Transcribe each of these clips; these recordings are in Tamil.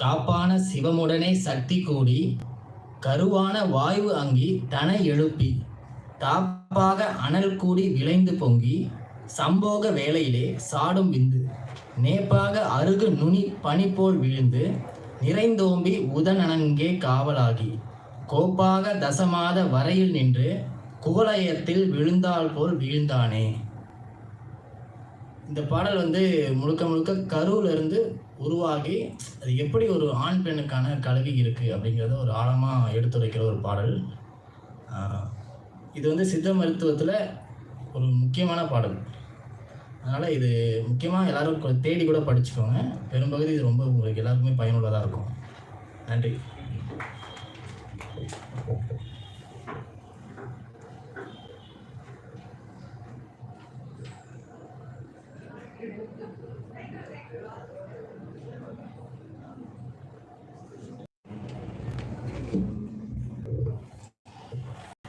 காப்பான சிவமுடனே சக்தி கூடி கருவான வாயு அங்கி தன எழுப்பி தாப்பாக அனல் கூடி விளைந்து பொங்கி சம்போக வேலையிலே சாடும் விந்து நேப்பாக அருகு நுனி பனி போல் விழுந்து நிறைந்தோம்பி உதனனங்கே காவலாகி கோப்பாக தசமாத வரையில் நின்று குவலயத்தில் விழுந்தால் போல் வீழ்ந்தானே. இந்த பாடல் வந்து முழுக்க முழுக்க கருவிலிருந்து உருவாகி அது எப்படி ஒரு ஆண் பெண்ணுக்கான கல்வி இருக்குது அப்படிங்கிறத ஒரு ஆழமாக எடுத்துரைக்கிற ஒரு பாடல். இது வந்து சித்த மருத்துவத்தில் ஒரு முக்கியமான பாடல். அதனால் இது முக்கியமாக எல்லோரும் தேடி கூட படிச்சுக்கோங்க. பெரும்பகுதி இது ரொம்ப உங்களுக்கு எல்லாருக்குமே பயனுள்ளதாக இருக்கும். நன்றி.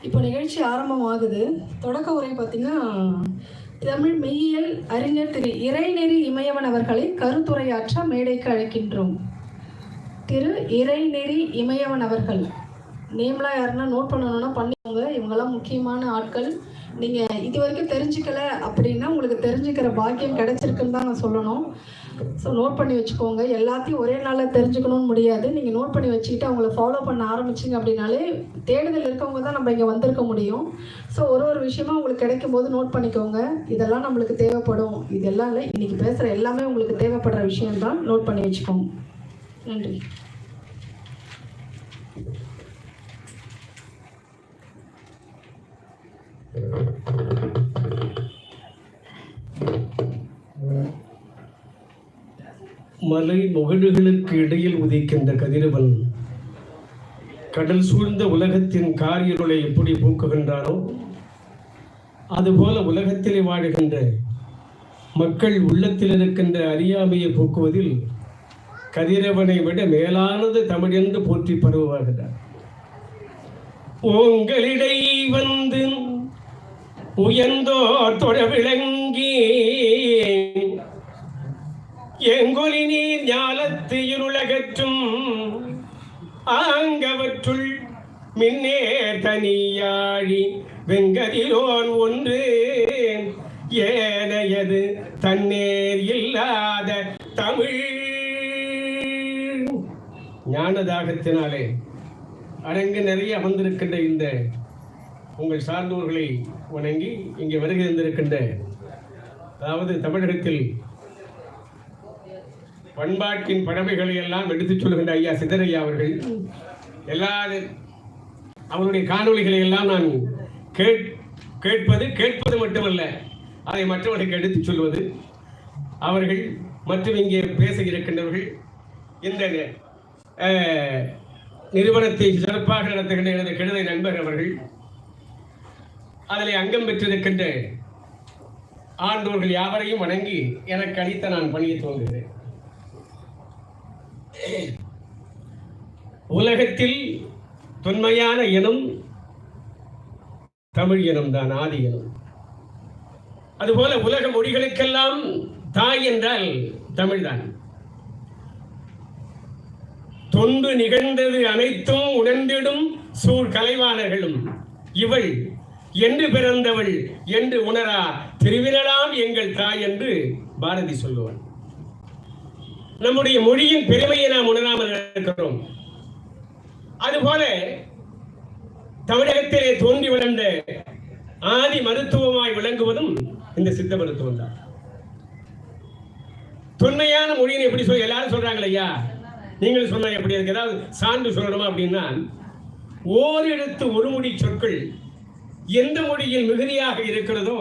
இப்போ நிகழ்ச்சி ஆரம்பமாகுது. தொடக்க உரை பார்த்தீங்கன்னா தமிழ் மெய்யியல் அறிஞர் திரு இறைநெறி இமயவன் அவர்களை கருத்துரையாற்ற மேடைக்கு அழைக்கின்றோம். திரு இறைநெறி இமயவன் அவர்கள். நேம்லாம் யாருன்னா நோட் பண்ணணும்னா பண்ணிக்கோங்க. இவங்கெல்லாம் முக்கியமான ஆட்கள். நீங்கள் இது வரைக்கும் தெரிஞ்சுக்கல அப்படின்னா உங்களுக்கு தெரிஞ்சுக்கிற பாக்கியம் கிடைச்சிருக்குன்னு தான் நான் சொல்லணும். ஸோ நோட் பண்ணி வச்சுக்கோங்க. எல்லாத்தையும் ஒரே நாளில் தெரிஞ்சுக்கணும்னு முடியாது. நீங்கள் நோட் பண்ணி வச்சுக்கிட்டு அவங்கள ஃபாலோ பண்ண ஆரம்பிச்சிங்க அப்படின்னாலே தேடுதல் இருக்கவங்க தான் நம்ம இங்கே வந்திருக்க முடியும். ஸோ ஒரு ஒரு விஷயமா உங்களுக்கு கிடைக்கும் போது நோட் பண்ணிக்கோங்க. இதெல்லாம் நம்மளுக்கு தேவைப்படும். இதெல்லாம் இல்லை. இன்றைக்கி பேசுகிற எல்லாமே உங்களுக்கு தேவைப்படுற விஷயம்தான் நோட் பண்ணி வச்சுக்கோங்க. நன்றி. மலை முகடுகளுக்கு இடையில் உதிக்கின்ற கதிரவன் கடல் சூழ்ந்த உலகத்தின் காரியருளை எப்படி போக்குகின்றானோ அதுபோல உலகத்திலே வாழுகின்ற மக்கள் உள்ளத்தில் இருக்கின்ற அறியாமையை போக்குவதில் கதிரவனை விட மேலானது தமிழ் என்று போற்றி பரவுவார்கள். உங்களிடை வந்து உயர்ந்தோர் தொட விளங்கி எங்கொலி நீர் ஞாலத்து இருளகற்றும் ஆங்கவற்றுள் மின்னே தனியாழி வெங்கதிரோன் ஒன்று. ஏனையது தன்னேர் இல்லாத தமிழ். ஞானதாகத்தினாலே அடங்கு நிறைய அமர்ந்திருக்கின்ற இந்த உங்கள் சார்ந்தோர்களை வணங்கி இங்கே வருகை தந்திருக்கின்ற அதாவது தமிழகத்தில் பண்பாட்டின் பறவைகளை எல்லாம் எடுத்துச் சொல்கின்ற ஐயா சிதரையா அவர்கள் எல்லா அவருடைய காணொளிகளை எல்லாம் நான் கேட் கேட்பது கேட்பது மட்டுமல்ல அதை மற்றவர்களுக்கு எடுத்துச் சொல்வது. அவர்கள் மற்றும் இங்கே பேச இருக்கின்றவர்கள் இந்த நிறுவனத்தை சிறப்பாக நடத்துகின்ற எனது கிழமை நண்பர் அவர்கள். அதில் அங்கம் பெற்றிருக்கின்ற ஆண்டோர்கள் யாவரையும் வணங்கி எனக்கு அளித்த நான் பணியை துவங்குகிறேன். உலகத்தில் தொன்மையான இனம் தமிழ் இனம்தான் ஆதி இனம். அதுபோல உலக மொழிகளுக்கெல்லாம் தாய் என்றால் தமிழ்தான். தொண்டு நிகழ்ந்தது அனைத்தும் உணர்ந்திடும் சூழ் கலைவாணர்களும். இவள் என்று பிறந்தவள் என்று உணரா திருவிழலாம் எங்கள் தாய் என்று பாரதி சொல்லுவான் நம்முடைய மொழியின் பெருமையை நாம் உணராமல் இருக்கிறோம். அதுபோல தமிழகத்திலே தோன்றி வளர்ந்த ஆதி மருத்துவமாய் விளங்குவதும் இந்த சித்த மருத்துவம் தான். தொன்மையான மொழின்னு எப்படி சொல்ல எல்லாரும் சொல்றாங்க ஐயா நீங்கள் சொன்ன எப்படி இருக்கு? ஏதாவது சான்று சொல்லணுமா அப்படின்னா ஓரிடத்து ஒரு மொழி சொற்கள் எந்த மொழியில் மிகுதியாக இருக்கிறதோ